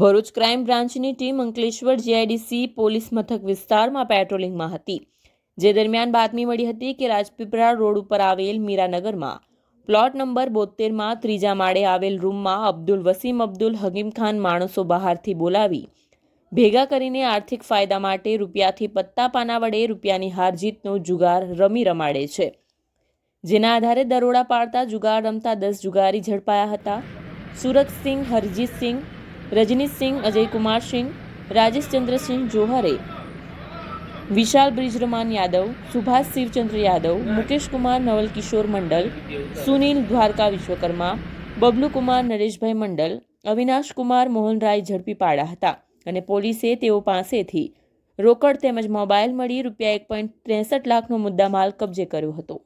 Bharuch crime બ્રાન્ચની team Ankleshwar GIDC police મથક વિસ્તારમાં પેટ્રોલિંગમાં હતી. જે દરમિયાન બાતમી મળી હતી કે રાજપીપળા રોડ ઉપર આવેલ મીરાનગરમાં પ્લોટ નંબર બોતેરમાં ત્રીજા માળે આવેલ રૂમમાં અબ્દુલ વસીમ અબ્દુલ હકીમ ખાન માણસો બહારથી બોલાવી ભેગા કરીને આર્થિક ફાયદા માટે રૂપિયાથી પત્તા પાના વડે રૂપિયાની હારજીતનો જુગાર રમી રમાડે છે. જેના આધારે દરોડા પાડતા જુગાર રમતા દસ જુગારી ઝડપાયા હતા. સુરતસિંહ, હરજીતસિંહ રજનીશસિંહ અજયકુમારસિંહ રાજેશચંદ્રસિંહ જોહરે, વિશાલ બ્રિજરમાન યાદવ, સુભાષ શિવચંદ્ર યાદવ, મુકેશકુમાર કુમાર નવલકિશોર મંડલ, સુનિલ દ્વારકા વિશ્વકર્મા, બબલુકુમાર નરેશભાઈ મંડલ અવિનાશ કુમાર મોહનરાય ઝડપી પાડ્યા હતા અને પોલીસે તેઓ પાસેથી રોકડ તેમજ મોબાઈલ મળી રૂપિયા એક પોઈન્ટ ત્રેસઠ લાખનો મુદ્દામાલ કબજે કર્યો હતો.